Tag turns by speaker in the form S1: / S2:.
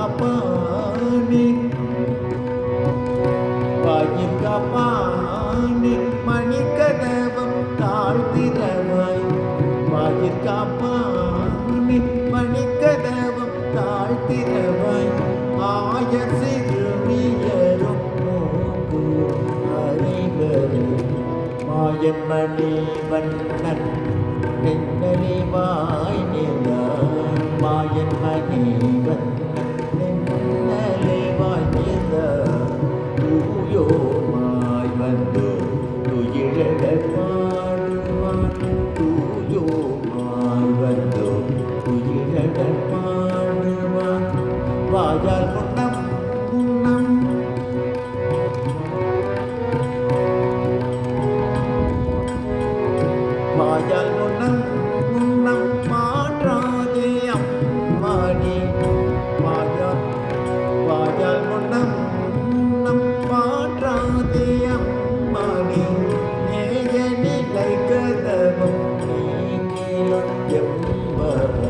S1: வாயில் காப்பானே வாயில் காப்பானே மணிக்கதவம் தாழ்த்திரவாய். வாயில் காப்பானே மணிக்கதவம் தாழ்த்திரவாய். ஆய சிறுமியரும் அறிவரும் மாயமணி வண்ணன் நென்னலிவாய் வாயால் முன்னம் முன்னம் வாயால் முன்னம் முன்னம் மாற்றாதே அம்மாடி. வாயால் வாயால் முன்னம் முன்னம் மாற்றாதே அம்மாடி. நேய நிலை கதவும் நீ கீழம் எவ்வளவு